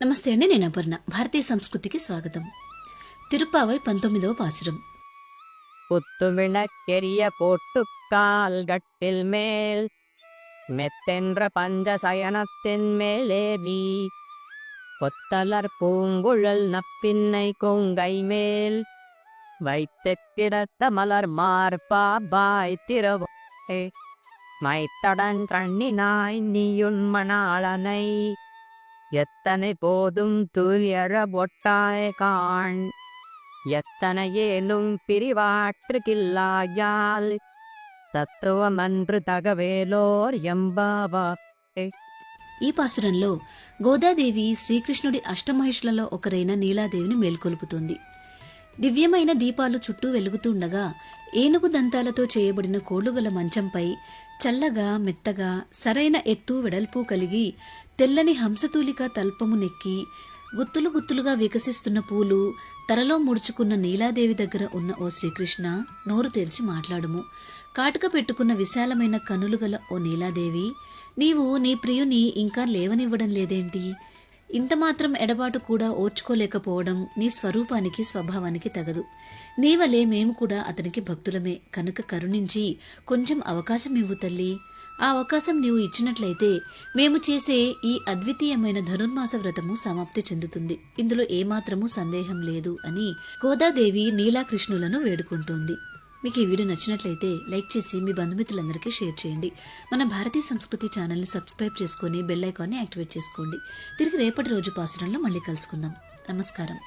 నమస్తే అండి నేను అపర్ణ భారతీయ సంస్కృతికి స్వాగతం తిరుప్పావై పంతొమ్మిదవ పాసురం புத்துவிளக்கெரிய போட்டுக்கால் கட்டில் மேல் மெத்தென்ற பஞ்ச சயனத்தின் மேலேவி கொத்தலர் பூங்குழல் நப்பின்னை கொங்கை மேல் வைத்து கிடத்த மலர் மார்பா பாய் திரவே மைத்தடன் கண்ணினாய் நீயுன் மணாளனை எத்தனை போதும் துயர பொட்டாய் காண் எத்தனையேனும் பிரிவாற்றுகில்லாயால் தத்துவமன்று தகவேலோர் எம்பாவா ఈ పాసురంలో గోదాదేవి శ్రీకృష్ణుడి అష్టమహిషులలో ఒకరైన నీలాదేవిని మేల్కొలుపుతుంది దివ్యమైన దీపాలు చుట్టూ వెలుగుతుండగా ఏనుగు దంతాలతో చేయబడిన కోళ్ళుగల మంచంపై చల్లగా మెత్తగా సరైన ఎత్తు వెడల్పు కలిగి తెల్లని హంసతూలిక తల్పము నెక్కి గుత్తులు గుత్తులుగా వికసిస్తున్న పూలు తరలో ముడుచుకున్న నీలాదేవి దగ్గర ఉన్న ఓ శ్రీకృష్ణ నోరు తెరిచి మాట్లాడుము. కాటుక పెట్టుకున్న విశాలమైన కనులు గల ఓ నీలాదేవి నీవు నీ ప్రియుని ఇంకా లేవనివ్వడం లేదేంటి? ఇంత మాత్రం ఎడబాటు కూడా ఓర్చుకోలేకపోవడం నీ స్వరూపానికి స్వభావానికి తగదు. నీవలే మేము కూడా అతనికి భక్తులమే. కనుక కరుణించి కొంచెం అవకాశం ఇవ్వు తల్లి. ఆ అవకాశం నీవు ఇచ్చినట్లయితే మేము చేసే ఈ అద్వితీయమైన ధనుర్మాస వ్రతము సమాప్తి చెందుతుంది. ఇందులో ఏమాత్రము సందేహం లేదు అని గోదాదేవి నీలాకృష్ణులను వేడుకుంటోంది. మీకు ఈ వీడియో నచ్చినట్లయితే లైక్ చేసి మీ బంధుమిత్రులందరికీ షేర్ చేయండి. మన భారతీయ సంస్కృతి ఛానల్ని సబ్స్క్రైబ్ చేసుకొని బెల్ ఐకాన్ని యాక్టివేట్ చేసుకోండి. తిరిగి రేపటి రోజు పాసురంలో మళ్ళీ కలుసుకుందాం. నమస్కారం.